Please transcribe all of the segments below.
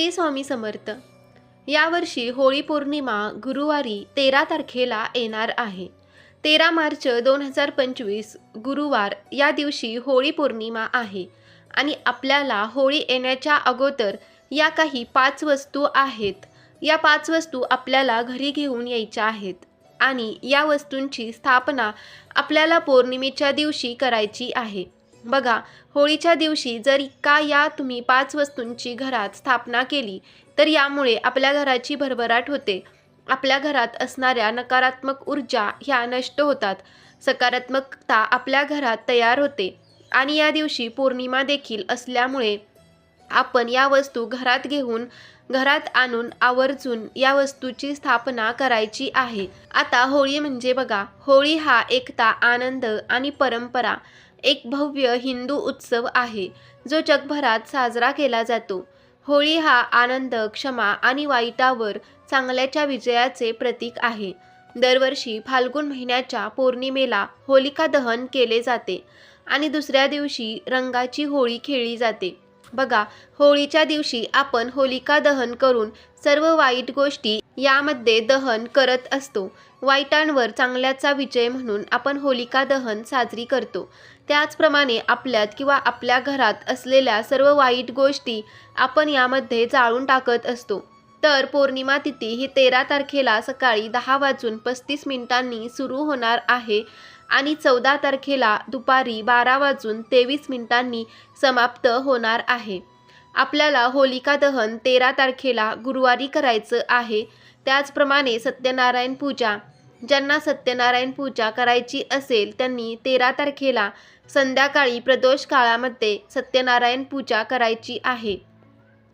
श्री स्वामी समर्थ. यावर्षी होळी पौर्णिमा गुरुवारी तेरा तारखेला येणार आहे. तेरा मार्च दोन हजार पंचवीस गुरुवार या दिवशी होळी पौर्णिमा आहे आणि आपल्याला होळी येण्याच्या अगोदर या काही पाच वस्तू आहेत. या पाच वस्तू आपल्याला घरी घेऊन यायच्या आहेत आणि या वस्तूंची स्थापना आपल्याला पौर्णिमेच्या दिवशी करायची आहे. बघा होळीच्या दिवशी जर का या तुम्ही पाच वस्तूंची घरात स्थापना केली तर यामुळे आपल्या घराची भरभराट होते. आपल्या घरात असणाऱ्या नकारात्मक ऊर्जा ह्या नष्ट होतात. सकारात्मकता आपल्या घरात तयार होते. आणि या दिवशी पौर्णिमा देखील असल्यामुळे आपण या वस्तू घरात घेऊन घरात आणून आवर्जून या वस्तूची स्थापना करायची आहे. आता होळी म्हणजे बघा होळी हा एकता आनंद आणि परंपरा. एक भव्य हिंदू उत्सव आहे जो जगभरात साजरा केला जातो. होळी हा आनंद क्षमा आणि वाईटावर चांगल्याच्या विजयाचे प्रतीक आहे. दरवर्षी फाल्गुन महिन्याच्या पौर्णिमेला होलिका दहन केले जाते आणि दुसऱ्या दिवशी रंगाची होळी खेळली जाते. बघा होळीच्या दिवशी आपण होलिका दहन करून सर्व वाईट गोष्टी यामध्ये दहन करत असतो. वाईटांवर चांगल्याचा विजय म्हणून आपण होलिका दहन साजरी करतो. त्याचप्रमाणे आपल्यात किंवा आपल्या घरात असलेल्या सर्व वाईट गोष्टी आपण यामध्ये जाळून टाकत असतो. तर पौर्णिमा तिथी ही तेरा तारखेला सकाळी दहा वाजून पस्तीस मिनिटांनी सुरू होणार आहे आणि चौदा तारखेला दुपारी बारा वाजून तेवीस मिनिटांनी समाप्त होणार आहे. आपल्याला होलिका दहन तेरा तारखेला गुरुवारी करायचं आहे. त्याचप्रमाणे सत्यनारायण पूजा ज्यांना सत्यनारायण पूजा करायची असेल त्यांनी तेरा तारखेला संध्याकाळी प्रदोष काळामध्ये सत्यनारायण पूजा करायची आहे.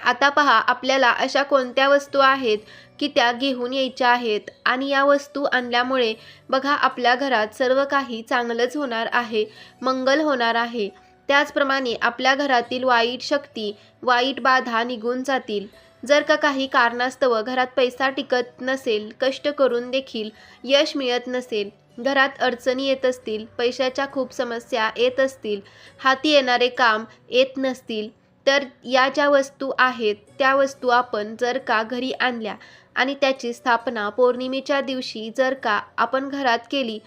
आता पहा आपल्याला अशा कोणत्या वस्तू आहेत की त्या घेऊन यायच्या आहेत? आणि या वस्तू आणल्यामुळे बघा आपल्या घरात सर्व काही चांगलंच होणार आहे मंगल होणार आहे. त्याचप्रमाणे आपल्या घरातील वाईट शक्ती वाईट बाधा निघून जातील. जर का काही कारणास्तव घरात पैसा टिकत नसेल कष्ट करून देखील यश मिळत नसेल घरात अडचणी येत असतील पैशाच्या खूप समस्या येत असतील हाती येणारे काम येत नसतील तर या ज्या वस्तू आहेत त्या वस्तू आपण जर का घरी आणल्या आणि त्याची स्थापना पौर्णिमेच्या दिवशी जर का आपण घरात केली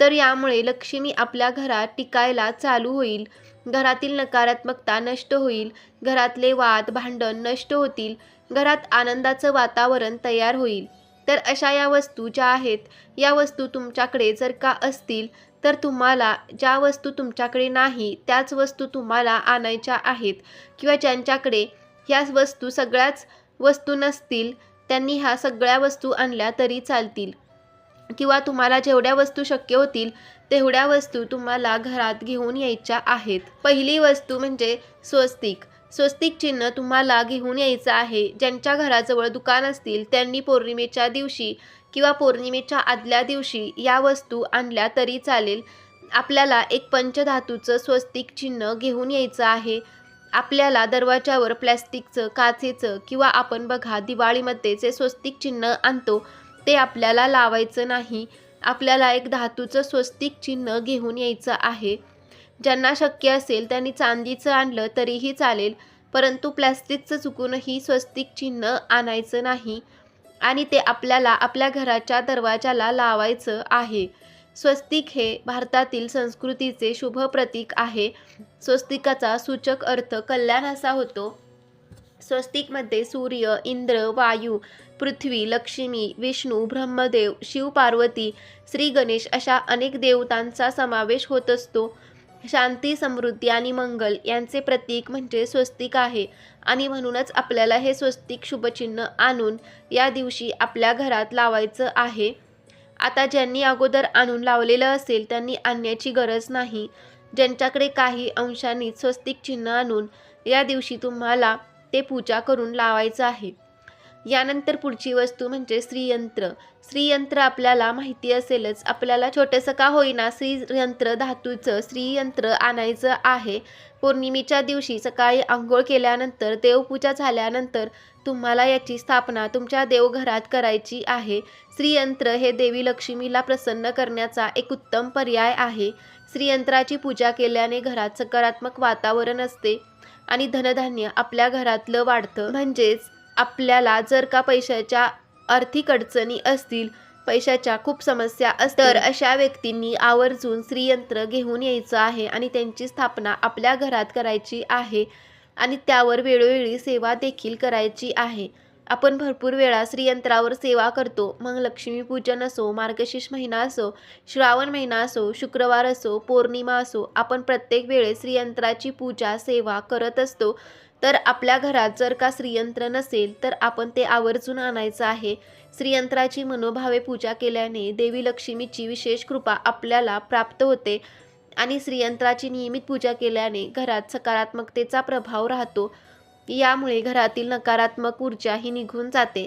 तर यामुळे लक्ष्मी आपल्या घरात टिकायला चालू होईल. घरातील नकारात्मकता नष्ट होईल घरातले वाद भांडण नष्ट होतील घरात आनंदाचं वातावरण तयार होईल. तर अशा या वस्तू ज्या आहेत या वस्तू तुमच्याकडे जर का असतील तर तुम्हाला ज्या वस्तू तुमच्याकडे नाही त्याच वस्तू तुम्हाला आणायच्या आहेत किंवा ज्यांच्याकडे ह्या वस्तू सगळ्याच वस्तू नसतील त्यांनी ह्या सगळ्या वस्तू आणल्या तरी चालतील. किंवा तुम्हाला जेवढ्या वस्तू शक्य होतील तेवढ्या वस्तू तुम्हाला घरात घेऊन यायच्या आहेत. पहिली वस्तू म्हणजे स्वस्तिक. स्वस्तिक चिन्ह तुम्हाला घेऊन यायचं आहे. ज्यांच्या घराजवळ दुकान असतील त्यांनी पौर्णिमेच्या दिवशी किंवा पौर्णिमेच्या आदल्या दिवशी या वस्तू आणल्या तरी चालेल. आपल्याला एक पंचधातूचं स्वस्तिक चिन्ह घेऊन यायचं आहे. आपल्याला दरवाजावर प्लॅस्टिकचं काचेचं किंवा आपण बघा दिवाळीमध्ये जे स्वस्तिक चिन्ह आणतो ते आपल्याला लावायचं नाही. आपल्याला एक धातूचं स्वस्तिक चिन्ह घेऊन यायचं आहे. ज्यांना शक्य असेल त्यांनी चांदीचं आणलं तरीही चालेल परंतु प्लॅस्टिकचं चुकूनही स्वस्तिक चिन्ह आणायचं नाही आणि ते आपल्याला आपल्या घराच्या दरवाजाला लावायचं आहे. स्वस्तिक हे भारतातील संस्कृतीचे शुभ प्रतीक आहे. स्वस्तिकाचा सूचक अर्थ कल्याण असा होतो. स्वस्तिकमध्ये सूर्य इंद्र वायू पृथ्वी लक्ष्मी विष्णू ब्रह्मदेव शिव पार्वती श्री गणेश अशा अनेक देवतांचा समावेश होत असतो. शांती समृद्धी आणि मंगल यांचे प्रतीक म्हणजे स्वस्तिक आहे. आणि म्हणूनच आपल्याला हे स्वस्तिक शुभचिन्ह आणून या दिवशी आपल्या घरात लावायचं आहे. आता ज्यांनी अगोदर आणून लावलेलं असेल त्यांनी आणण्याची गरज नाही. ज्यांच्याकडे काही अंशांनी स्वस्तिक चिन्ह आणून या दिवशी तुम्हाला ते पूजा करून लावायचं आहे. यानंतर पुढची वस्तू म्हणजे श्रीयंत्र. श्रीयंत्र आपल्याला माहिती असेलच. आपल्याला छोटंसं का होईना श्रीयंत्र धातूचं श्रीयंत्र आणायचं आहे. पौर्णिमेच्या दिवशी सकाळी आंघोळ केल्यानंतर देवपूजा झाल्यानंतर तुम्हाला याची स्थापना तुमच्या देवघरात करायची आहे. श्रीयंत्र हे देवी लक्ष्मीला प्रसन्न करण्याचा एक उत्तम पर्याय आहे. श्रीयंत्राची पूजा केल्याने घरात सकारात्मक वातावरण असते आणि धनधान्य आपल्या घरातलं वाढतं. म्हणजेच आपल्याला जर का पैशाच्या आर्थिक अडचणी असतील पैशाच्या खूप समस्या असतील तर अशा व्यक्तींनी आवर्जून श्रीयंत्र घेऊन यायचं आहे आणि त्यांची स्थापना आपल्या घरात करायची आहे आणि त्यावर वेळोवेळी सेवा देखील करायची आहे. आपण भरपूर वेळा श्रीयंत्रावर सेवा करतो. मग लक्ष्मीपूजन असो मार्गशीर्ष महिना असो श्रावण महिना असो शुक्रवार असो पौर्णिमा असो आपण प्रत्येक वेळेस श्रीयंत्राची पूजा सेवा करत असतो. तर आपल्या घरात जर का श्रीयंत्र नसेल तर आपण ते आवर्जून आणायचं आहे. श्रीयंत्राची मनोभावे पूजा केल्याने देवी लक्ष्मीची विशेष कृपा आपल्याला प्राप्त होते आणि श्रीयंत्राची नियमित पूजा केल्याने घरात सकारात्मकतेचा प्रभाव राहतो. यामुळे घरातील नकारात्मक ऊर्जा ही निघून जाते.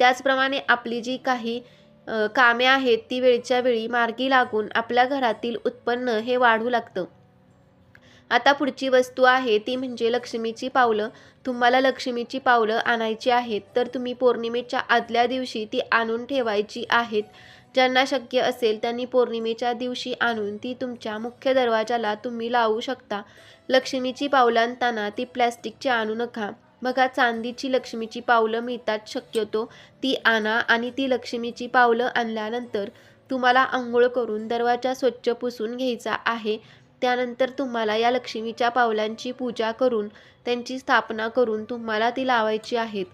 त्याचप्रमाणे आपली जी काही कामे आहेत ती वेळच्या वेळी मार्गी लागून आपल्या घरातील उत्पन्न हे वाढू लागतं. आता पुढची वस्तू आहे ती म्हणजे लक्ष्मीची पावलं. तुम्हाला लक्ष्मीची पावलं आणायची आहेत तर तुम्ही पौर्णिमेच्या आदल्या दिवशी ती आणून ठेवायची आहेत. ज्यांना शक्य असेल त्यांनी पौर्णिमेच्या दिवशी आणून ती तुमच्या मुख्य दरवाजाला तुम्ही लावू शकता. लक्ष्मीची पावलं आणताना ती प्लॅस्टिकची आणू नका. बघा चांदीची लक्ष्मीची पावलं मिळतात शक्यतो. ती आणा आणि ती लक्ष्मीची पावलं आणल्यानंतर तुम्हाला आंघोळ करून दरवाजा स्वच्छ पुसून घ्यायचा आहे. त्यानंतर तुम्हाला या लक्ष्मीच्या पावलांची पूजा करून त्यांची स्थापना करून तुम्हाला ती लावायची आहेत.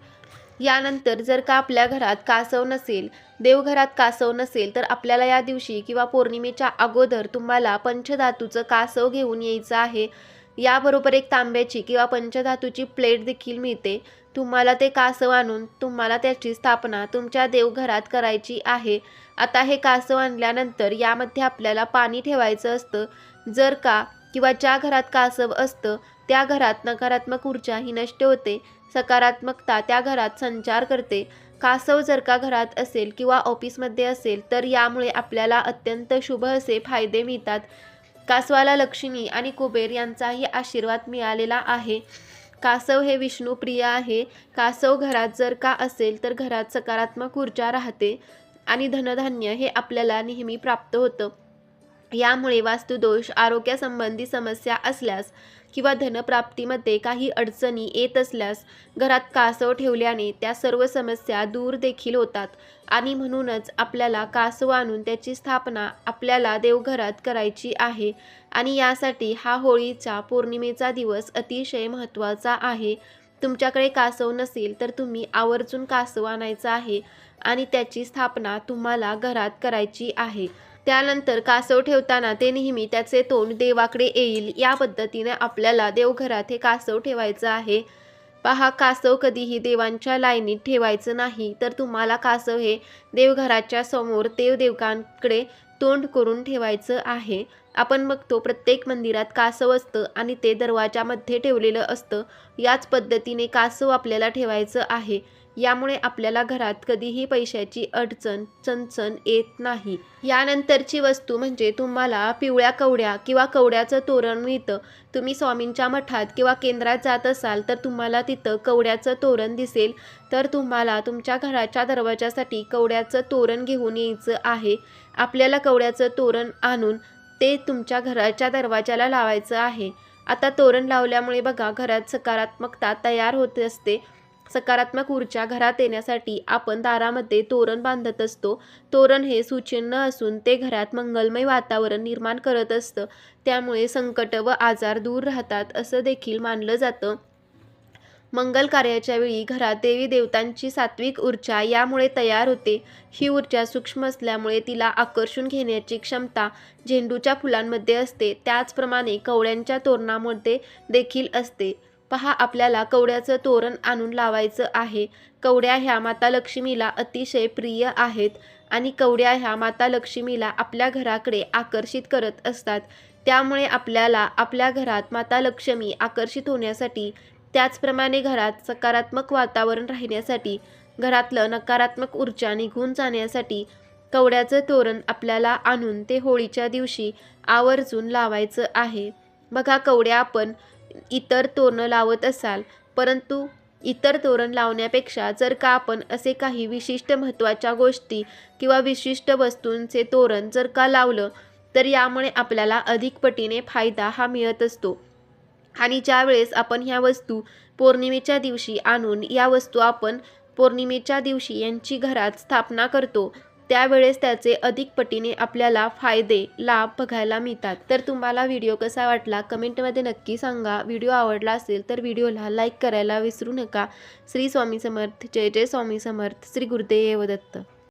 यानंतर जर का आपल्या घरात कासव नसेल देवघरात कासव नसेल तर आपल्याला या दिवशी किंवा पौर्णिमेच्या अगोदर तुम्हाला पंचधातूचं कासव घेऊन यायचं आहे. याबरोबर एक तांब्याची किंवा पंचधातूची प्लेट देखील मिळते. तुम्हाला ते कासव आणून तुम्हाला त्याची स्थापना तुमच्या देवघरात करायची आहे. आता हे कासव आणल्यानंतर यामध्ये आपल्याला पाणी ठेवायचं असतं. जर का किंवा ज्या घरात कासव असतं त्या घरात नकारात्मक ऊर्जा ही नष्ट होते सकारात्मकता त्या घरात संचार करते. कासव जर का घरात असेल किंवा ऑफिसमध्ये असेल तर यामुळे आपल्याला अत्यंत शुभ असे फायदे मिळतात. कासवाला लक्ष्मी आणि कुबेर यांचाही आशीर्वाद मिळालेला आहे. कासव हे विष्णुप्रिय आहे. कासव घरात जर का असेल तर घरात सकारात्मक ऊर्जा राहते आणि धनधान्य हे आपल्याला नेहमी प्राप्त होतं. यामुळे वास्तुदोष आरोग्यासंबंधी समस्या असल्यास किंवा धनप्राप्तीमध्ये काही अडचणी येत असल्यास घरात कासव ठेवल्याने त्या सर्व समस्या दूर देखील होतात. आणि म्हणूनच आपल्याला कासव आणून त्याची स्थापना आपल्याला देवघरात करायची आहे. आणि यासाठी हा होळीचा पौर्णिमेचा दिवस अतिशय महत्त्वाचा आहे. तुमच्याकडे कासव नसेल तर तुम्ही आवर्जून कासव आणायचं आहे आणि त्याची स्थापना तुम्हाला घरात करायची आहे. त्यानंतर कासव ठेवताना ते नेहमी त्याचे तोंड देवाकडे येईल या पद्धतीने आपल्याला देवघरात हे कासव ठेवायचं आहे. पहा कासव कधीही देवांच्या लाईनीत ठेवायचं नाही तर तुम्हाला कासव हे देवघराच्या समोर देवदेवकांकडे तोंड करून ठेवायचं आहे. आपण बघतो प्रत्येक मंदिरात कासव असतं आणि ते दरवाजामध्ये ठेवलेलं असतं. याच पद्धतीने कासव आपल्याला ठेवायचं आहे. यामुळे आपल्याला घरात कधीही पैशाची अडचण चणचण येत नाही. यानंतरची वस्तू म्हणजे तुम्हाला पिवळ्या कवड्या किंवा कवड्याचं तोरण मिळतं. तुम्ही स्वामींच्या मठात किंवा केंद्रात जात असाल तर तुम्हाला तिथं कवड्याचं तोरण दिसेल. तर तुम्हाला तुमच्या घराच्या दरवाजासाठी कवड्याचं तोरण घेऊन यायचं आहे. आपल्याला कवड्याचं तोरण आणून ते तुमच्या घराच्या दरवाजाला लावायचं आहे. आता तोरण लावल्यामुळे बघा घरात सकारात्मकता तयार होत असते. सकारात्मक ऊर्जा घरात येण्यासाठी आपण दारामध्ये तोरण बांधत असतो. तोरण हे सुचिन्ह असून ते घरात मंगलमय वातावरण निर्माण करत असतं. त्यामुळे संकट व आजार दूर राहतात असं देखील मानलं जातं. मंगल कार्याच्या वेळी घरात देवी देवतांची सात्विक ऊर्जा यामुळे तयार होते. ही ऊर्जा सूक्ष्म असल्यामुळे तिला आकर्षून घेण्याची क्षमता झेंडूच्या फुलांमध्ये असते. त्याचप्रमाणे कवळ्यांच्या तोरणामध्ये देखील असते. पहा आपल्याला कवड्याचं तोरण आणून लावायचं आहे. कवड्या ह्या माता लक्ष्मीला अतिशय प्रिय आहेत आणि कवड्या ह्या माता लक्ष्मीला आपल्या घराकडे आकर्षित करत असतात. त्यामुळे आपल्याला आपल्या घरात माता लक्ष्मी आकर्षित होण्यासाठी त्याचप्रमाणे घरात सकारात्मक वातावरण राहण्यासाठी घरातलं नकारात्मक ऊर्जा निघून जाण्यासाठी कवड्याचं तोरण आपल्याला आणून ते होळीच्या दिवशी आवर्जून लावायचं आहे. बघा कवड्या आपण इतर तोरणं लावत असाल परंतु इतर तोरण लावण्यापेक्षा जर का आपण असे काही विशिष्ट महत्त्वाच्या गोष्टी किंवा विशिष्ट वस्तूंचे तोरण जर का लावलं तर यामुळे आपल्याला अधिक पटीने फायदा हा मिळत असतो. आणि ज्या वेळेस आपण ह्या वस्तू पौर्णिमेच्या दिवशी आणून या वस्तू आपण पौर्णिमेच्या दिवशी यांची घरात स्थापना करतो त्यावेळेस त्याचे अधिक पटीने आपल्याला फायदे लाभ बघायला मिळतात. तर तुम्हाला व्हिडिओ कसा वाटला कमेंटमध्ये नक्की सांगा. व्हिडिओ आवडला असेल तर व्हिडिओला लाईक करायला विसरू नका. श्री स्वामी समर्थ. जय जय स्वामी समर्थ. श्री गुरुदेव दत्त.